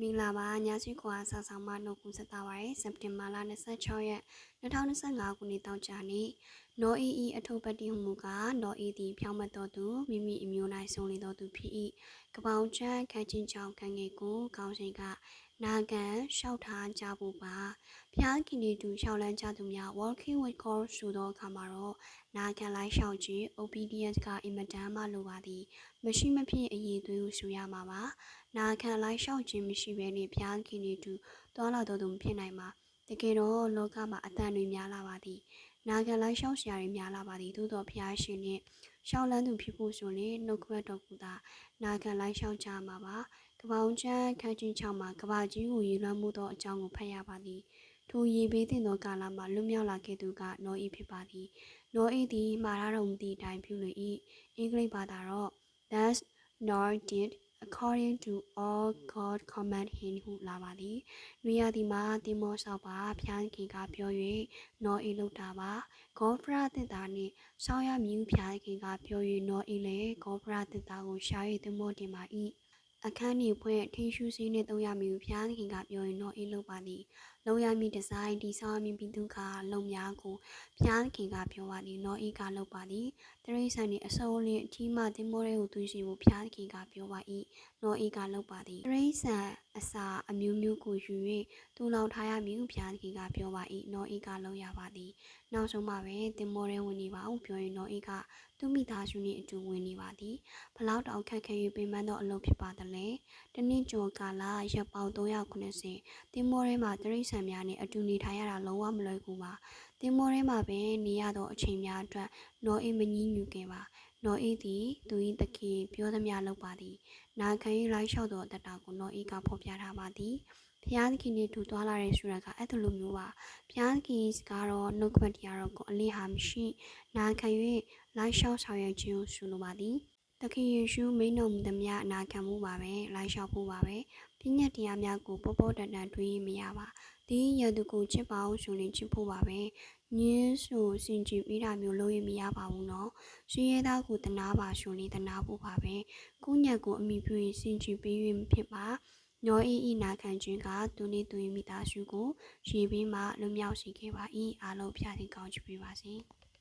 မင်္ဂလာပါညစီခွာဆောက်ဆောင်မနှုတ်ကူဆက်တာပါရယ်စက်တင်ဘာလ26ရက်2025ခုနှစ်တောက်ကြနေ့နော်အီအီအထုပ်ပတ်တိမှုကနော်အီသည်ဖြောင်းမတော်သူမိမိအမျိုး၌ဆုံးနေတော်သူဖြစ်၏ကပောင်ချမ်းခန်းချင်းချောင်းခံငယ်ကိုကောင်းချိန်ကနာကန်လျှောက်ထားကြဖို့ပါဖျားခင်ဒီတူလျှောက်လန်းကြသူများ walking with call ဆိုသောအခါမှာတော့နာကန်လိုက်လျှောက်ခြင်း obedience ကအင်မတန်မှလိုပါသည် မရှိမဖြစ်အရေးသွေးကိုဆိုရမှာပါနာခံလိုက်လျှောက်ခြင်းမရှိဘဲနဲ့ဖျားခင်နေတူတွာလာတော်သူမဖြစ်နိုင်ပါတကယ်တော့လောကမှာအတန်တွေများလာပါသည် နာခံလိုက်လျှောက်စရာတွေများလာပါသည်သို့တော်ဖျားရှင်နဲ့ရှောင်းလန်းသူဖြစ်ဖို့ဆိုရင်နှုတ်ခွက်တော်ကူသာနာခံလိုက်လျှောက်ကြမှာပါကပောင်ချမ်းခန်းချင်းချောင်းမှာကဘာကြီးကိုရေလွှမ်းမှုသောအကြောင်းကိုဖတ်ရပါသည်ထိုရေဘေးတင်သောကာလမှာလွတ်မြောက်လာခဲ့သူကနော်ဤဖြစ်ပါသည်နော်ဤသည်မှားရတော်မူသည့်အတိုင်းပြုလေ၏အင်္ဂလိပ်ဘာသာတော့ thus nor did according to all God command him ဟုလာပါသည်။နွေရာသီမှာတင်မောဆောက်ပါဖျားခင်ကပြော၍နော်အေလုတာပါ။ဂေါဖရာတစ်တာနှင့်ဆောင်းရမြူးဖျားခင်ကပြော၍နော်အေလေဂေါဖရာတစ်တာကိုရှာ၍တင်မောတင်ပါ၏။အခန်းနေဖွဲ့ထင်းရှူးစင်းနဲ့သုံးရမည်ကိုဖျားခင်ကပြောရင်တော့အေးလုပ်ပါသည်လုံရမည်ဒီဇိုင်းဒီဆောင်ရမည်ပြီးသူကလုံများကိုဖျားခင်ကပြောပါသည်နော်အေးကလုပ်ပါသည်တရိษံနှင့်အစုံလင်းအထီးမှတင်မောရဲကိုသွေးရှိဖို့ဖျားခင်ကပြောပါ၏နော်အေးကလုပ်ပါသည်တရိษံအစာအမျိုးမျိုးကိုယူ၍သူလောင်ထားရမည်ဟုဖျားခင်ကပြောပါ၏နော်အေးကလုပ်ရပါသည်နောက်ဆုံးမှပဲတင်မောရဲဝင်နေပါဟုပြောရင်နော်အေးကသူမိသားစုနှင့်အတူဝင်နေပါသည်ဘလောက်တောင်ခက်ခဲ၍ပင်ပန်းသောအလုပ်ဖြစ်ပါသလဲတနည်းကျော်ကာလရပ်ပေါင်း390တင်မောထဲမှာတရိษံ များနဲ့အတူနေထိုင်ရတာလုံးဝမလွယ်ကူပါတင်မောထဲမှာပင်နေရသောအချိန်များအတွက်နော်အေးမကြီးညူခဲ့ပါနော်အေးသည်သူ၏တခင်ပြောသမျှလုပ်ပါသည်နာခံ၏လိုက်လျှောက်သောအတ္တကိုနော်အေးကဖော်ပြထားပါသည်ဖျားသခင်နဲ့ထူသွားလာတဲ့ဆိုတာကအဲ့လိုလိုမျိုးပါဖျားသခင်ကတော့နှုတ်ခွက်တရားတော့ကိုအလေးဟာမရှိနာခံ၍လိုက်လျှောက်ဆောင်ရွက်ခြင်းကိုဆိုလိုပါသည်သခင်ယေရှုမိန်တော်မူသည်များအနာခံမှုပါပဲလိုက်လျှောက်ဖို့ပါပဲပြည့်ညက်တရားများကိုပေါ်ပေါ်တန်တန်တွေးမရပါ ဒီရသူကိုချစ်ပါအောင်ဆိုရင်ချစ်ဖို့ပါပဲညင်းဆိုစင်ကြည်ပြီးတာမျိုးလုပ်ရင်မရပါဘူးနော်ရှင်ရဲသားကိုတနာပါဆိုရင်တနာဖို့ပါပဲကိုညက်ကိုအမိပြုရင်စင်ကြည်ပြီးရင်ဖြစ်ပါညောအေးဤနာခံခြင်းကသူနေသူမိသားစုကိုရေပြီးမှလွမြောက်စေခဲ့ပါ၏အားလုံးဖျားသိကောင်းချပေးပါစေ။